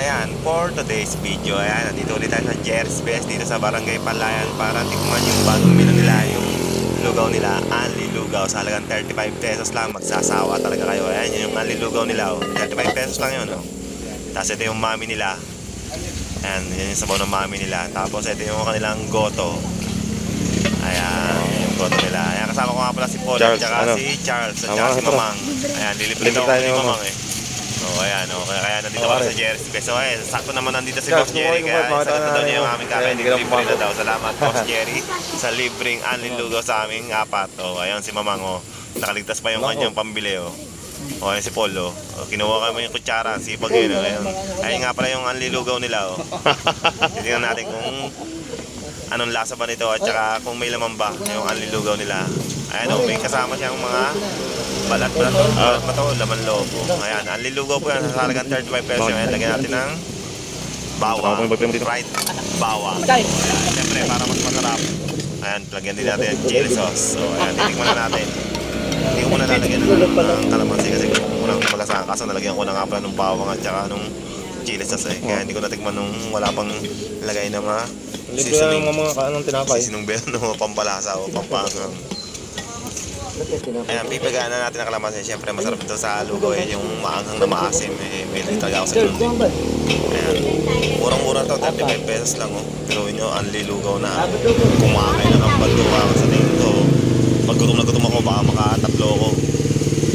Ayan, for today's video, ayan, nandito ulit tayo sa Jerry's Best dito sa Barangay Palayan para tikman yung bagong menu nila, yung lugaw nila, Anli Lugaw, sa halagang 35 pesos lang, magsasawa talaga kayo. Ayan, yun yung Anli Lugaw nila, oh. 35 pesos lang yun, oh. Tapos ito yung mami nila, ayan, yun yung sabaw ng mami nila. Tapos ito yung kanilang goto. Ayan, yung goto nila. Ayan, kasama ko nga pala si Paul Charles, at ano? si Charles at ka, si. Mamang. Ayan, lilibre tayo ako ni Mamang eh. Oo, ayan, oh. Kaya, kaya nandito Oo, kami sa Jerry's Best. So, ayan, sakto naman nandito si Boss Jerry. Kaya na daw niya yung aming kaya kakain. hindi ka na Libre na daw. Salamat, Boss Jerry, sa libreng anling lugaw sa aming apat. O, ayan si Mamang, oh. Nakaligtas pa yung kanyang pambili, oh. O, ayan si Polo. O, kinuha kami yung kutsara. Sipag yun, oh. Ayan. Ayun nga pala yung anling lugaw nila, oh. Titingnan natin kung anong lasa ba nito at saka kung may laman ba yung anlilugaw nila. Ayan o, may kasama siyang mga balat balat balat ba to, laman loob. Ayan, anlilugaw po yan sa halagang 35 pesos. Ayan, lagyan natin ng bawang, fried bawang. Ayan, Siyempre, para mas masarap. Ayan, lagyan din natin yung chili sauce. So, ayan, titikman na natin. Hindi ko muna lalagyan ng, ng kalamansi kasi gusto ko malasahan. Kaso nalagyan ko na nga pala ng bawang at saka nung chili sauce eh. Kaya hindi ko natikman nung wala pang lagay na mga Libre seasoning. lang mga anong tinapay. Seasoning ba yun o pampalasa o pampangang. Ayan, pipigaan na natin ang kalamansi. Siyempre, masarap ito sa lugaw eh. Yung maanghang na maasim eh. May talaga ako sa ganun. Ayan. Murang-mura to, 35 pesos lang oh. Pero nyo, ang lilugaw na kumakain na ng. Ako sa tingin ko, pag na gutom ako, baka makatatlo ako.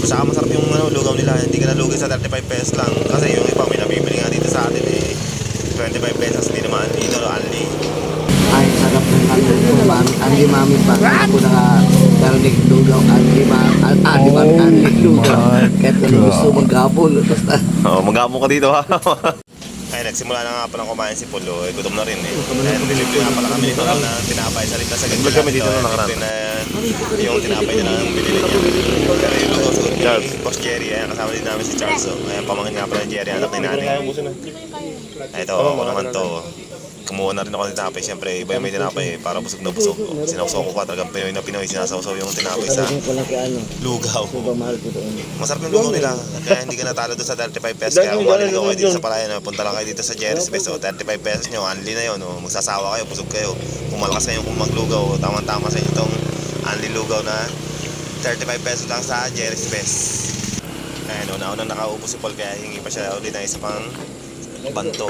Saka masarap yung ano, lugaw nila. Hindi ka nalugi sa 35 pesos lang. Kasi yung iba, may nabibili nga dito sa atin eh. 25 pesos, hindi naman dito, anli. Ay, sarap ng mami. Andi mami pa. Ako naka karinig lugaw. Andi mami. Andi mami. Andi lugaw. Kahit ano gusto maghapon. Basta. Oh, mag-aamo ka dito ha. Ay, nagsimula na nga pala kumain si Polo. Eh, gutom na rin eh. Kaya nililibre nga pala kami nito ng tinapay. Sa rin sa. Vlog kami dito nung nakaraan. na yung tinapay nila ang binili niya. Pero yung lugaw sa Charles. Boss Jerry, ayan, kasama din namin si Charles. Oh. Ayan, pamangkin nga pala ni Jerry, anak ni nanay. Ay, ito, ako naman to. Kumuha na rin ako ng tinapay. Siyempre, iba yung may tinapay eh. Para busog na busog. Sinawsaw ko pa. Talagang Pinoy na Pinoy. Sinasawsaw yung tinapay sa ano. lugaw. Masarap yung lugaw nila. Kaya hindi ka natalo doon sa 35 pesos. Kaya kung maligaw kayo dito sa palayan, punta lang kayo dito sa Jerry's Best. O, 35 pesos nyo, unli na yun. O, magsasawa kayo, busog kayo. Kung malakas kayo kung maglugaw, tamang-tama sa inyo itong unli lugaw na 35 pesos lang sa Jerry's Best. Ayan, una-una nakaupo si Paul kaya hingi pa siya ulit na isa pang banto.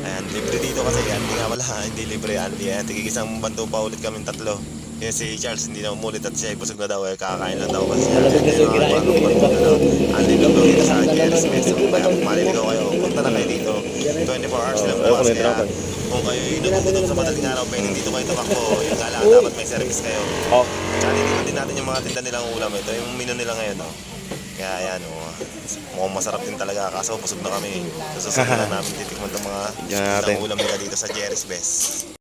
Ayan, libre dito kasi hindi nga wala, hindi libre. Hindi, ayan, tigigisang banto pa ulit kami tatlo. Yung si Charles hindi na umulit at siya ay busog na daw eh, kakain lang daw kasi siya. Kasi kinain ko yung banto. Ang ligaw dito sa Jerry's Best. Kaya kung maliligaw kayo, punta na kayo dito. 24 hours lang bukas. na Kaya tinapay. kung kayo inugutom sa madaling araw, pwede dito kayo tumakbo. Yung kailangan dapat may service kayo. Oh. Tsaka din natin yung mga tinda nilang ulam. Ito yung menu nila ngayon. Oh. Kaya ayan, oh. mukhang masarap din talaga. Kaso busog na kami. Susunod na namin titikman itong mga natin. tinang ulam nila dito sa Jerry's Best.